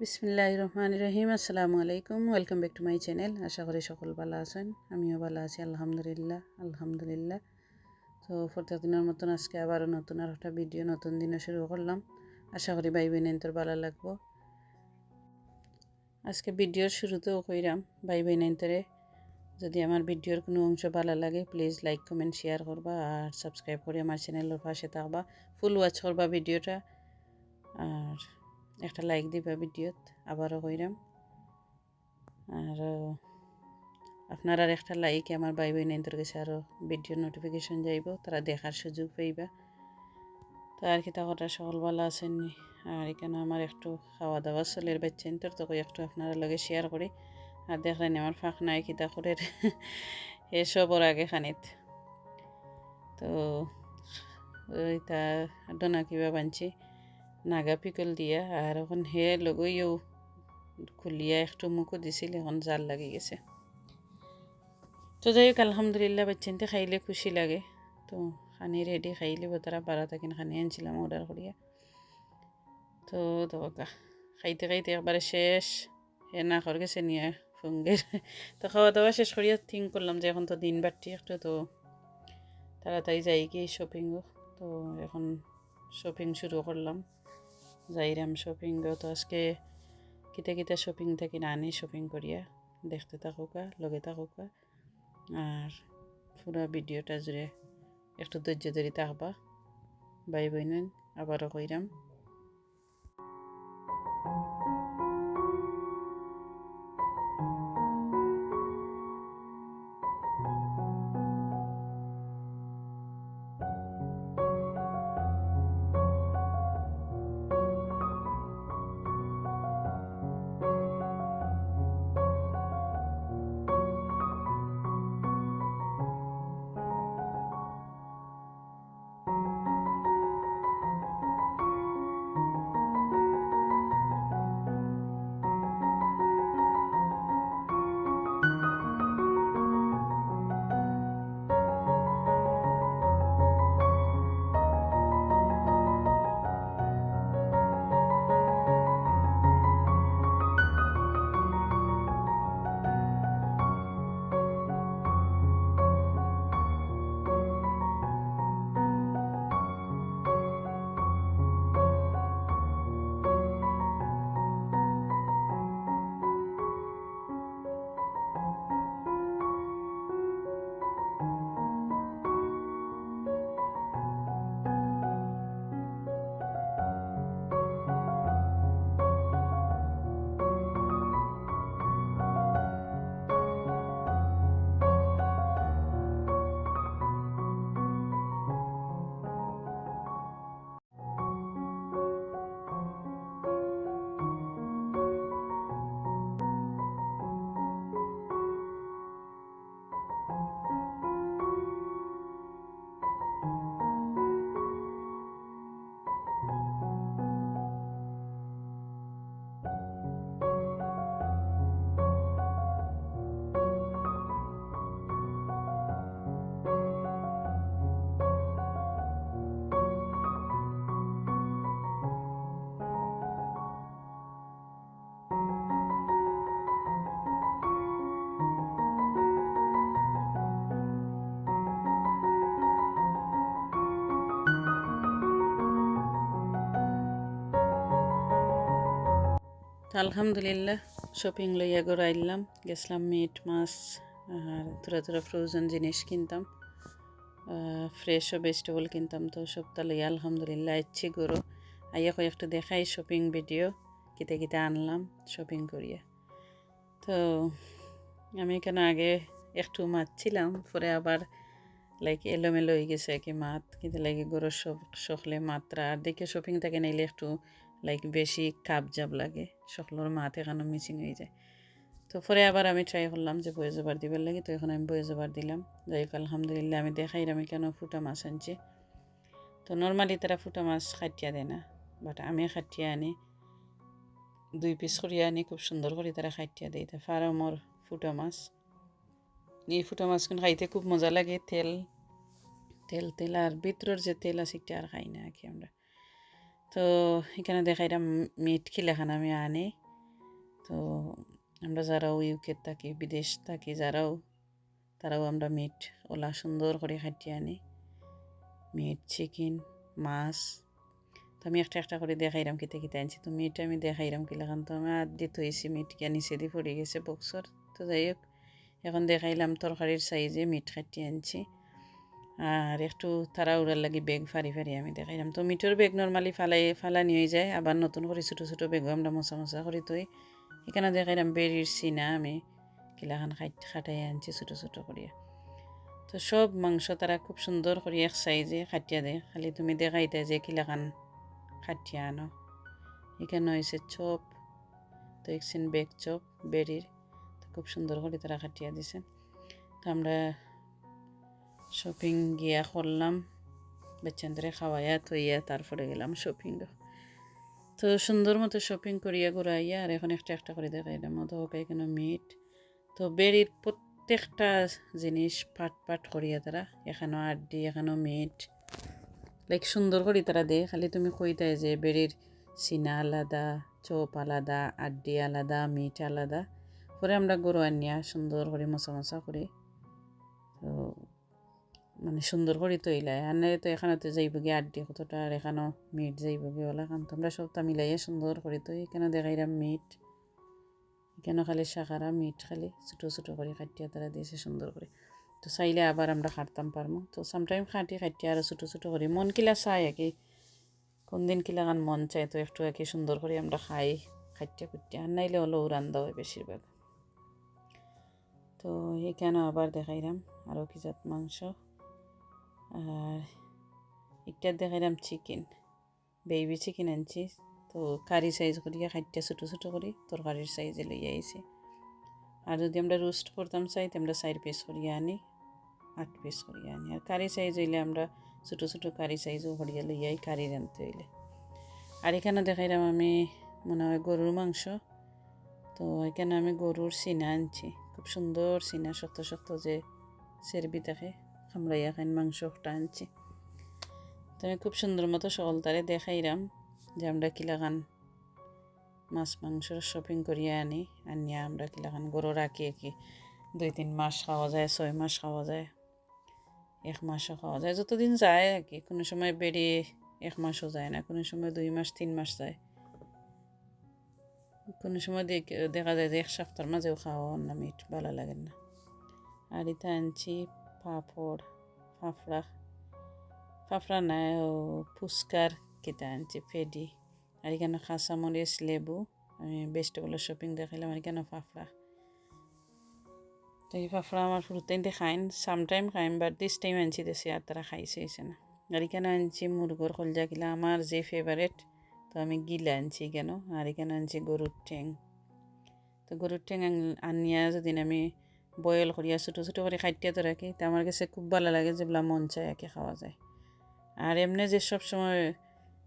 বিসমিল্লাহ রহমান রহিম আসসালামু আলাইকুম। Welcome back to my channel আশা করি সকল ভালো আছেন। আমিও ভালো আছি, আলহামদুলিল্লাহ আলহামদুলিল্লাহ। তো প্রত্যেক দিনের মতন আজকে আবারও নতুন আর একটা ভিডিও নতুন দিনে শুরু করলাম। আশা করি ভাই বোনেন তোর ভালো লাগবো। আজকে ভিডিওর শুরুতেও কইরাম ভাই বোনেন তোরে, যদি আমার ভিডিওর কোনো অংশ ভালো লাগে প্লিজ লাইক কমেন্ট শেয়ার করবা আর সাবস্ক্রাইব করে আমার চ্যানেলের পাশে থাকবা। ফুল ওয়াচ করবা ভিডিওটা আর একটা লাইক দিবা ভিডিওত আবারও কইরাম। আর আপনার আর একটা লাইক আমার ভাই বোন এন্তর কাছে আরও ভিডিও নোটিফিকেশন যাইব, তারা দেখার সুযোগ পাইবা। তো আর কি কথা, সকল ভালো আছেন আর এখানে আমার একটু খাওয়া দাওয়া চলের বাচ্চা এন্তর তো একটু আপনারা লগে শেয়ার করি। আর দেখলেন আমার ফাঁক নাই কিতা করে এসবর আগে খানিত। তো ওইটা ডোনা কিবা বানছি। নাগা পিকল দিয়া আর এখন হে লগইও খুলিয়া একটু মুখও দিছিল, এখন জাল লাগি গেছে। তো যাই হোক, আলহামদুলিল্লাহ বাচ্চানতে খাইলে খুশি লাগে। তো খানি রেডি খাইলে তারা বারা থাকিন খানি আনছিলাম অর্ডার করিয়া তো দোকা খাইতে খাইতে একবারে শেষ। হে না কর গেছে নিয়ে ফঙ্গের তো খাওয়া দাওয়া শেষ করিয়া থিঙ্ক করলাম যে এখন তো দিন বাড়তি একটু তো তাড়াতাড়ি যাই কি শপিংও তো এখন শপিং শুরু করলাম যাইরাম শপিং তো আজকে কিতা কিতা শপিং থাকি না আনি শপিং করিয়া দেখতে থাকুকা, লগে থাকুকা। আর পুরা ভিডিওটা জুড়ে একটু ধৈর্য ধরে থাকবা বাই বইন আবারও কইরাম। তো আলহামদুলিল্লাহ শপিং লইয়া গড় আইলাম গেছিলাম মিট মাছ, আর থোড়া থোড়া ফ্রোজেন জিনিস কিনতাম ফ্রেশও ভেজিটেবল কিনতাম। তো সবটা লইয়া আলহামদুলিল্লাহ ইচ্ছে গরো। আইয়া কয়েকটা দেখাই শপিং ভিডিও কিতে কিতে আনলাম শপিং করিয়া। তো আমি এখানে আগে একটু মাছ ছিলাম, পরে আবার লাইক এলোমেলো হয়ে গেছে কি মাত কিন্তু লাগে গরুর সখলে মাত্রা। আর দেখে শপিং থেকে নাইলে একটু লাইক বেশি কাপ জাব লাগে। সকলের মাথ এখানে মিসিং হয়ে যায়। তো পরে আবার আমি ট্রাই করলাম যে বয়ে জবার দিবার লাগে। তো এখন আমি বয়ে জবার দিলাম। যাই হোক, আলহামদুলিল্লাহ আমি দেখাই আমি কেন ফুটা মাছ আনছি। তো নর্মালি তারা ফুটা মাছ খাটিয়া দেয় না। বাট আমি খাটিয়া আনি। দুই পিস করিয়া আনি, খুব সুন্দর করে তারা খাটিয়া দেয়। তা ফার্মর ফুটা মাছ। এই ফুটা মাছখন খাইতে খুব মজা লাগে। তেল তেল তেল আর ভিতরের যে তেল আছে আর খাই না আর কি আমরা। তো এখানে দেখাইলাম মিট খিলাখান আমি আনি। তো আমরা যারাও ইউকে থাকি, বিদেশ থাকি যারাও, তারাও আমরা মিট ওলা সুন্দর করে খাটিয়ে আনি। মিট চিকেন মাছ তো আমি একটা একটা করে দেখাইলাম কিতে কিতে আনছি। তো মিট আমি দেখাইলাম কি লাগান তো আমি আর দিতে হয়েছি মিট গিয়া নিচে দিয়ে পড়ে গেছে বক্সর তো যাই হোক, এখন দেখাইলাম তরকারির সাইজে মিট খাটিয়ে আনছি। আর একটু তারা উড়ার লাগি বেগ ফারি ফারি আমি দেখাইলাম তো মিটর বেগ নর্মালি ফালাই, ফালানি হয়ে যায়। আবার নতুন করে ছোটো ছোটো বেগও আমরা মশা মশা করি তৈ এখানে দেখাইলাম বেরির সিনা আমি কিলাখান খাটাই আনছি ছোটো ছোটো করিয়া তো সব মাংস তারা খুব সুন্দর করে এক সাইজে খাটিয়া দেয় খালি তুমি দেখাইতে যে কিলাখান খাটিয়া আনো। এখানে হয়েছে চপ তো একদিন বেগ চপ বেরির খুব সুন্দর করে তারা খাটিয়া দিছে। তো আমরা শপিং গিয়া করলাম। বাচ্চাদের খাওয়াইয়া থইয়া তারপরে গেলাম শপিং তো সুন্দর মতো শপিং করিয়া ঘুরাইয়া আর এখন একটা একটা করে দেখাইলাম। তো হোক এখানে মিট তো বেরির প্রত্যেকটা জিনিস পাট পাট করিয়া তারা এখানেও আড্ডি এখানেও মিট লাইক সুন্দর করে তারা দেয়। খালি তুমি কইতাই যে বেরির সিনা আলাদা, চোপ আলাদা, আড্ডি আলাদা মিট আলাদা। পরে আমরা গরু আনিয়া সুন্দর করে মশা মশা করে। মানে সুন্দর করে আর নাই তো এখানে তো যাইব গিয়ে আড্ডি কতটা, আর এখানেও মিট যাইব গিয়ে ওলা কারণ তোমরা সবটা মিলাইয়া সুন্দর করে তো। এখানে দেখাইলাম মিট এখানে খালি শাখারা মিট খালি, ছোটো ছোটো করে কাটিয়া তারা দিয়েছে সুন্দর করে। তো চাইলে আবার আমরা খাটতাম পারব তো সামটাইম খাটি খাটিয়া আর ছোটো ছোটো করে। মন কিলা চাই আর কি কোন দিন কিলা গান মন চাই তো একটু আর কি সুন্দর করে আমরা খাই খাটিয়া খুটিয়া আর নাইলে হলো রান্দা হয় বেশিরভাগ। তো এখানে আবার দেখাইলাম আরও কি জাত মাংস। আর একটা দেখাইলাম চিকেন বেবি চিকেন আনছি তো কারি সাইজ করিয়া খাইটা ছোটো ছোটো করি, তরকারির সাইজে লইয়া আইছি। আর যদি আমরা রোস্ট করতাম চাই, তো আমরা চার পিস করিয়া আনি, আট পিস করিয়া আনি। আর কারি সাইজ হইলে আমরা ছোটো ছোটো কারি সাইজও করিয়া লইয়াই কারি রানতে হইলে। আর এখানে দেখাইলাম আমি, মনে হয় গরুর মাংস। তো এখানে আমি গরুর সিনা আনছি। খুব সুন্দর সিনা, শক্ত শক্ত যে সেরবি থাকে খামড়াইয়া খাইন মাংস আনছি। তো আমি খুব সুন্দর মতো সকল তারে দেখাইলাম যে আমরা কিলাখান মাছ মাংসর শপিং করিয়া আনি, আনিয়া আমরা কিলাখান গরু রাখি কি দুই তিন মাস খাওয়া যায়, ছয় মাস খাওয়া যায়, এক মাসও খাওয়া যায়। যতদিন যায় আর কি, কোনো সময় বেরিয়ে এক মাসও যায় না, কোনো সময় দুই মাস, তিন মাস যায়। কোনো সময় দেখা যায় যে এক সপ্তাহের মাঝেও খাওয়া না মিট ভালো লাগে না। আর এটা আনছি পাঁপড়, ফাফড়া ফাফড়া ও ফুচকার কেটে আনছি, ফেডি। আর এখানে কাঁচামরিচ, লেবু, আমি ভেজিটেবলের শপিং দেখাইলাম, আর এখানে ফাফড়া। তো এই ফাফড়া আমার ফুরুতেনতে খাইন সামটাইম খাইন বাট দিস টাইম আনছি দেশে, আর তারা খাইছে না। আর এখানে আনছি মুরগোর কলজা কিলা আমার যে ফেভারেট তো আমি গিলা আনছি কেন আর এখানে আনছি গরুর ঠ্যাং। তো গরুর ঠ্যাং আনিয়া যদি আমি বয়েল করিয়া ছোটো ছোটো করে খাইটিয়া তো রাখি তো আমার কাছে খুব ভালো লাগে যেগুলা মন চায় একে খাওয়া যায়। আর এমনি যে সব সময়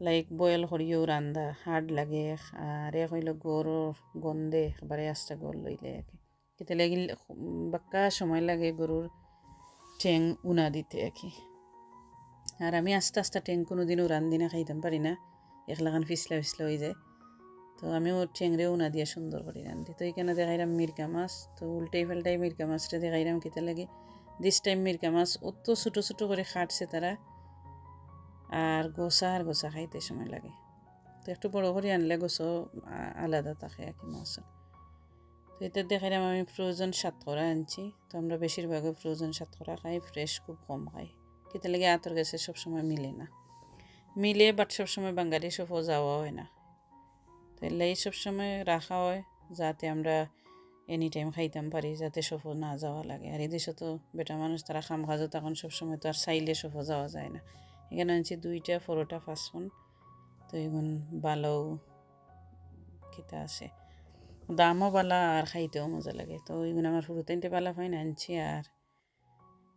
লাইক বয়েল করিও রান্দা হার্ড লাগে আর এক হইল গরুর গন্ধে একবারে আস্তে গর লইলে একে। কেতে লাগিল, বাক্কা সময় লাগে গরুর ঠ্যাং উনা দিতে একে। আর আমি আস্তে আস্তে ঠ্যাং কোনো দিনও রান্ধি না খাইতাম পারি না? একলাখান ফিসলা ফিসলা হয়ে যায়। তো আমিও ঠ্যাংরে উনা দিয়ে সুন্দর করে রান্ধি। তো এখানে দেখাইলাম মির্কা মাছ। তো উল্টাই পাল্টাই মির্কা মাছটা দেখাইলাম কেতে লাগে। দিস টাইম মির্কা মাছ অত ছোটো ছোটো করে খাটছে তারা। আর গোসা আর গোসা খাইতে সময় লাগে। তো একটু বড় করে আনলে গোসো আলাদা থাকে আর কি মাছ তো এটা দেখাইলাম আমি ফ্রোজেন সাতকরা আনছি। তো আমরা বেশিরভাগই ফ্রোজেন সাতকরা খাই, ফ্রেশ খুব কম খাই। কেতে লাগে আতর গেছে সবসময় মিলে না। মিলে বাট সবসময় বাঙালি সফও যাওয়া হয় না। তো এলাই সবসময় রাখা হয় যাতে আমরা এনি টাইম খাইতাম পারি, যাতে সফর না যাওয়া লাগে। আর এদেশে তো বেটা মানুষ, তারা খাম খাজো তখন সবসময় তো আর চাইলে সফর যাওয়া যায় না। এখানে আনছি দুইটা ফোরোটা ফাঁসফোন তো এগুন ভালো খেতে আছে দামও বালা আর খাইতেও মজা লাগে। তো এগুলো আমার ফুরুতেনতে বালা ফাইন আনছি আর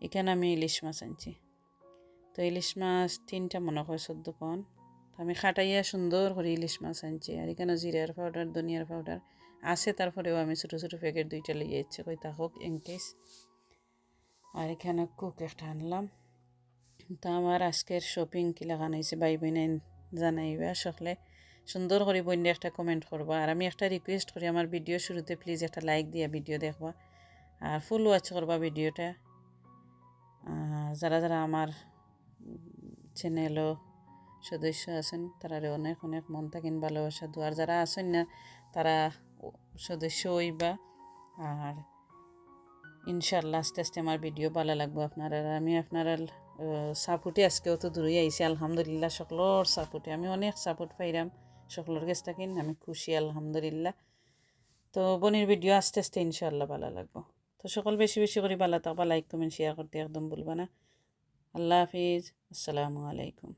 এখানে আমি ইলিশ মাছ আনছি। তো ইলিশ মাছ তিনটা মনে হয় চোদ্দ পাউন্ড। আমি খাটাইয়া সুন্দর করে ইলিশ মাছ আনছি, আর এখানে জিরার পাউডার ধনিয়ার পাউডার আছে, তারপরেও আমি ছোটো ছোটো প্যাকেট দুইটা লিয়ে ইচ্ছে কই তা হোক ইনকেস আর এখানে কুক একটা আনলাম। তো আমার আজকের শপিং কি লাগানো হয়েছে বাই বোন জানাইবা সকলে। সুন্দর করে বন্যে একটা কমেন্ট করবা, আর আমি একটা রিকোয়েস্ট করি, আমার ভিডিও শুরুতে প্লিজ একটা লাইক দিয়া ভিডিও দেখবা, আর ফুল ওয়াচ করবা ভিডিওটা যারা যারা আমার চ্যানেলও সদস্য আছেন, তারা অনেক অনেক মন থাকেন, ভালোবাসা দু আর যারা আছেন না, তারা সদস্য হইবা। আর ইনশাল্লাহ আস্তে আস্তে আমার ভিডিও ভালো লাগবে আপনারা। আমি আপনারা সাপোর্টে আজকেও তো দূরে আইসি আলহামদুলিল্লাহ, সকলের সাপোর্টে আমি অনেক সাপোর্ট পাইলাম সকলের কাছ থাকেন, আমি খুশি, আলহামদুলিল্লাহ। তো বনির ভিডিও আস্তে আস্তে ইনশাল্লাহ ভালো লাগবো। তো সকল বেশি বেশি করে ভালো থাকবা লাইক কমেন্ট শেয়ার করতে একদম ভুলবা না। আল্লাহ হাফিজ, আসসালামু আলাইকুম।